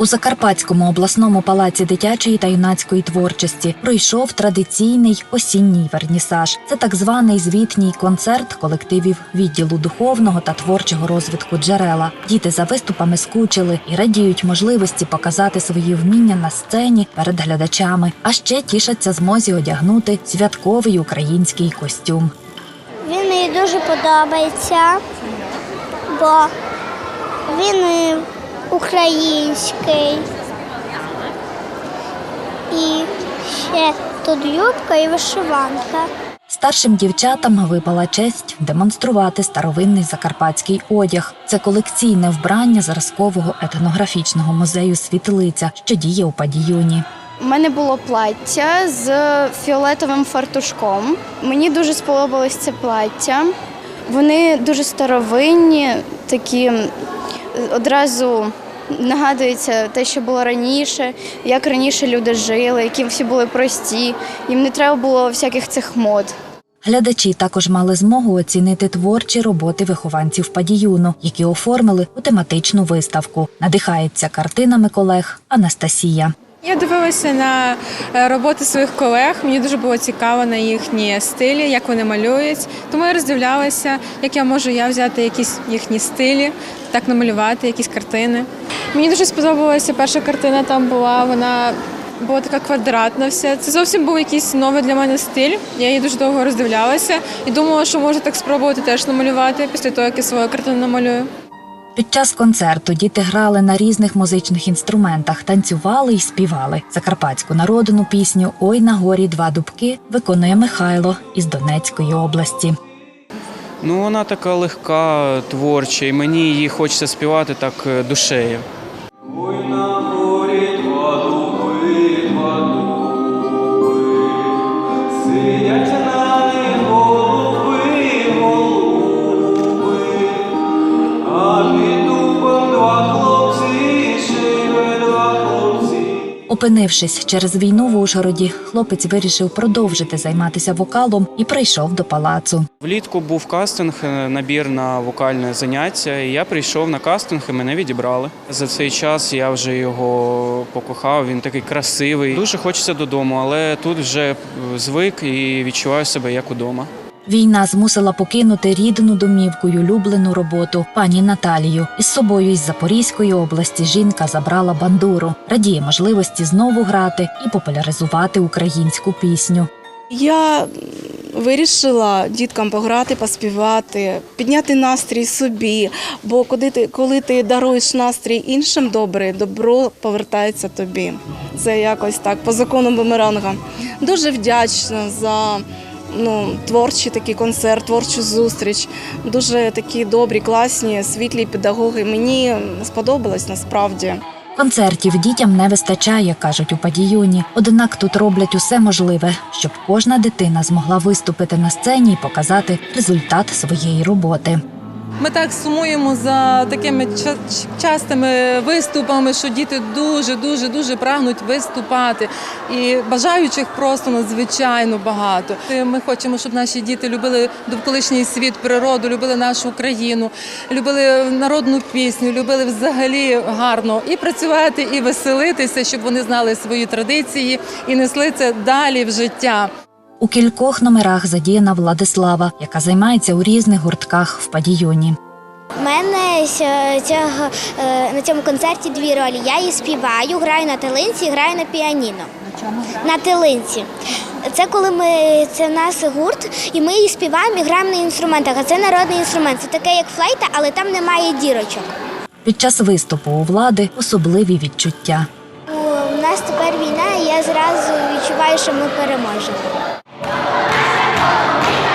У Закарпатському обласному палаці дитячої та юнацької творчості пройшов традиційний осінній вернісаж. Це так званий звітній концерт колективів відділу духовного та творчого розвитку джерела. Діти за виступами скучили і радіють можливості показати свої вміння на сцені перед глядачами, а ще тішаться змозі одягнути святковий український костюм. Він мені дуже подобається, бо він е, український. І ще тут юбка і вишиванка. Старшим дівчатам випала честь демонструвати старовинний закарпатський одяг. Це колекційне вбрання зразкового етнографічного музею Світлиця, що діє у падіюні. У мене було плаття з фіолетовим фартушком. Мені дуже сподобалось це плаття. Вони дуже старовинні, такі одразу нагадується те, що було раніше, як раніше люди жили, які всі були прості. Їм не треба було всяких цих мод. Глядачі також мали змогу оцінити творчі роботи вихованців падіюну, які оформили у тематичну виставку. Надихається картинами колег Анастасія. Я дивилася на е, роботи своїх колег. Мені дуже було цікаво на їхні стилі, як вони малюють. Тому я роздивлялася, як я можу я взяти якісь їхні стилі, так намалювати, якісь картини. Мені дуже сподобалася перша картина. Там була вона була така квадратна. Вся це зовсім був якийсь новий для мене стиль. Я її дуже довго роздивлялася і думала, що можу так спробувати теж намалювати після того, як я свою картину намалюю. Під час концерту діти грали на різних музичних інструментах, танцювали і співали. Закарпатську народну пісню Ой на горі два дубки виконує Михайло із Донецької області. Ну, вона така легка, творча, і мені її хочеться співати так е, душею. Ой, на Опинившись через війну в Ужгороді, хлопець вирішив продовжити займатися вокалом і прийшов до палацу. Влітку був кастинг, е, набір на вокальне заняття. Я прийшов на кастинг і мене відібрали. За цей час я вже його покохав. Він такий красивий. Дуже хочеться додому, але тут вже звик і відчуваю себе як удома. Війна змусила покинути рідну домівку й улюблену роботу пані Наталію. Із собою із Запорізької області жінка забрала бандуру, радіє можливості знову грати і популяризувати українську пісню. Я вирішила діткам пограти, поспівати, підняти настрій собі. Бо коли ти, коли ти даруєш настрій іншим добре, добро повертається тобі. Це якось так, по закону бумеранга. Дуже вдячна за ну, творчий такий концерт, творчу зустріч. Дуже такі добрі, класні, світлі педагоги. Мені сподобалось насправді. Концертів дітям не вистачає, кажуть у падіюні. Однак тут роблять усе можливе, щоб кожна дитина змогла виступити на сцені і показати результат своєї роботи. Ми так сумуємо за такими ча- частими виступами, що діти дуже, дуже, дуже прагнуть виступати. І бажаючих просто надзвичайно багато. Ми хочемо, щоб наші діти любили довколишній світ, природу, любили нашу країну, любили народну пісню, любили взагалі гарно і працювати, і веселитися, щоб вони знали свої традиції і несли це далі в життя. У кількох номерах задіяна Владислава, яка займається у різних гуртках в падіюні. У мене цього, е, на цьому концерті дві ролі. Я її співаю, граю на талинці і граю на піаніно. На чому? На талинці. Це коли ми це в нас гурт, і ми її співаємо і граємо на інструментах. А це народний інструмент. Це таке, як флейта, але там немає дірочок. Під час виступу у влади особливі відчуття. У нас тепер війна, і я зразу відчуваю, що ми переможемо. Hallelujah!